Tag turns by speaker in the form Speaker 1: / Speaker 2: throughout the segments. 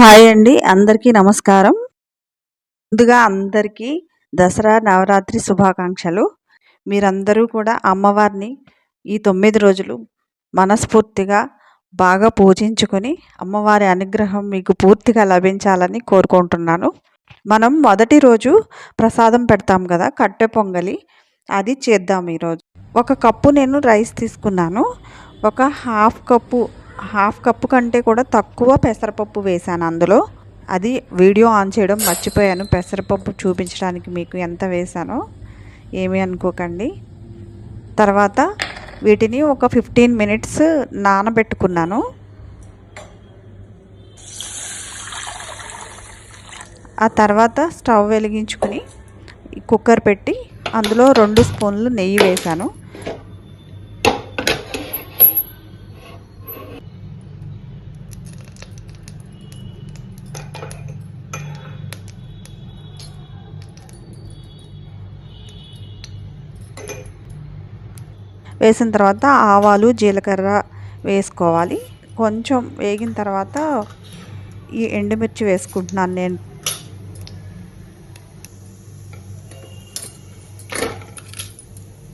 Speaker 1: Hi అండి. అందరికీ నమస్కారం. ముందుగా అందరికీ దసరా నవరాత్రి శుభాకాంక్షలు. మీరందరూ కూడా అమ్మవారిని ఈ తొమ్మిది రోజులు మనస్ఫూర్తిగా బాగా పూజించుకొని అమ్మవారి అనుగ్రహం మీకు పూర్తిగా లభించాలని కోరుకుంటున్నాను. మనం మొదటి రోజు ప్రసాదం పెడతాం కదా కట్టె పొంగలి. అది చేద్దాం ఈరోజు. ఒక కప్పు నేను రైస్ తీసుకున్నాను. ఒక హాఫ్ కప్పు హాఫ్ కప్పు కంటే కూడా తక్కువ పెసరపప్పు వేసాను అందులో. అది వీడియో ఆన్ చేయడం మర్చిపోయాను. పెసరపప్పు చూపించడానికి మీకు ఎంత వేసానో ఏమీ అనుకోకండి. తర్వాత వీటిని ఒక ఫిఫ్టీన్ మినిట్స్ నానబెట్టుకున్నాను. ఆ తర్వాత స్టవ్ వెలిగించుకుని కుక్కర్ పెట్టి అందులో రెండు స్పూన్లు నెయ్యి వేశాను. వేసిన తర్వాత ఆవాలు జీలకర్ర వేసుకోవాలి. కొంచెం వేగిన తర్వాత ఈ ఎండుమిర్చి వేసుకుంటున్నాను నేను.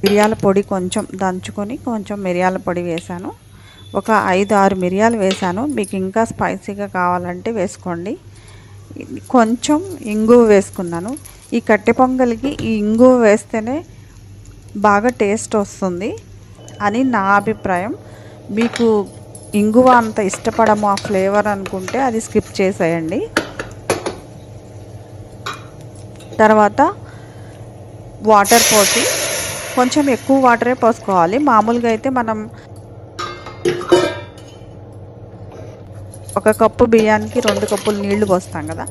Speaker 1: మిరియాల పొడి కొంచెం దంచుకొని కొంచెం మిరియాల పొడి వేసాను ఒక ఐదు ఆరు మిరియాలు వేసాను మీకు ఇంకా స్పైసీగా కావాలంటే వేసుకోండి. కొంచెం ఇంగువ వేసుకున్నాను. ఈ కట్టె పొంగలికి ఈ ఇంగువ వేస్తేనే బాగా టేస్ట్ వస్తుంది అని నా అభిప్రాయం. మీకు ఇంగువ అంత ఇష్టపడము ఆ ఫ్లేవర్ అనుకుంటే అది స్కిప్ చేసేయండి. తర్వాత వాటర్ పోసి కొంచెం ఎక్కువ వాటరే పోసుకోవాలి. మామూలుగా అయితే మనం ఒక కప్పు బియ్యానికి రెండు కప్పులు నీళ్ళు పోస్తాం కదా.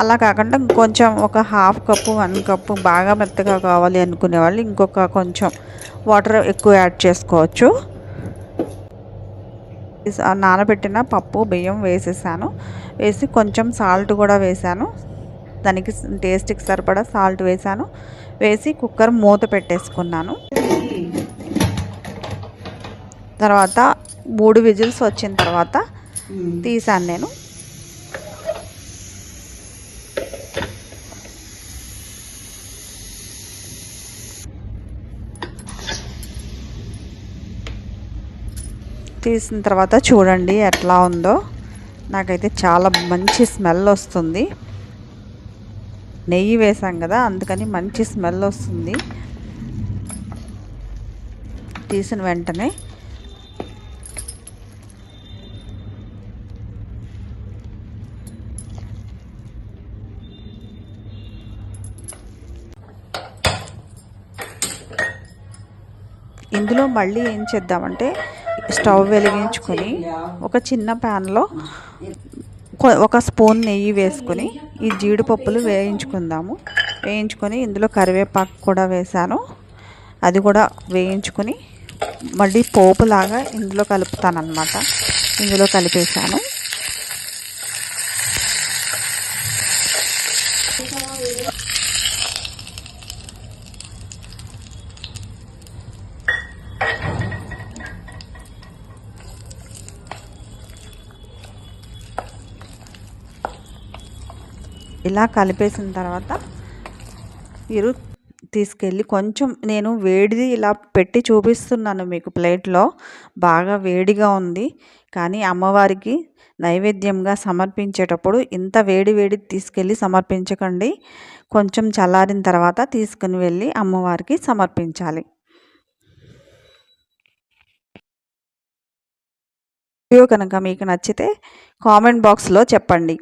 Speaker 1: అలా కాకుండా కొంచెం ఒక హాఫ్ కప్పు వన్ కప్పు బాగా మెత్తగా కావాలి అనుకునే వాళ్ళు ఇంకొక కొంచెం వాటర్ ఎక్కువ యాడ్ చేసుకోవచ్చు. నానబెట్టిన పప్పు బియ్యం వేసేసాను. వేసి కొంచెం సాల్ట్ కూడా వేసాను. దానికి టేస్ట్కి సరిపడా సాల్ట్ వేసాను. వేసి కుక్కర్ మూత పెట్టేసుకున్నాను. తర్వాత మూడు విజిల్స్ వచ్చిన తర్వాత తీసాను నేను. తీసిన తర్వాత చూడండి ఎట్లా ఉందో. నాకైతే చాలా మంచి స్మెల్ వస్తుంది. నెయ్యి వేసాం కదా అందుకని మంచి స్మెల్ వస్తుంది. తీసిన వెంటనే ఇందులో మళ్ళీ ఏం చేద్దామంటే స్టవ్ వెలిగించుకొని ఒక చిన్న ప్యాన్లో ఒక స్పూన్ నెయ్యి వేసుకొని ఈ జీడిపప్పులు వేయించుకుందాము. వేయించుకొని ఇందులో కరివేపాకు కూడా వేసాను అది కూడా వేయించుకొని మళ్ళీ పోపులాగా ఇందులో కలుపుతాను అనమాట ఇందులో కలిపేసాను ఇలా కలిపేసిన తర్వాత మీరు తీసుకెళ్ళి కొంచెం నేను వేడిది ఇలా పెట్టి చూపిస్తున్నాను మీకు ప్లేట్లో. బాగా వేడిగా ఉంది. కానీ అమ్మవారికి నైవేద్యంగా సమర్పించేటప్పుడు ఇంత వేడి వేడి తీసుకెళ్ళి సమర్పించకండి. కొంచెం చల్లారిన తర్వాత తీసుకుని వెళ్ళి అమ్మవారికి సమర్పించాలి. వీడియో కనుక మీకు నచ్చితే కామెంట్ బాక్స్లో చెప్పండి.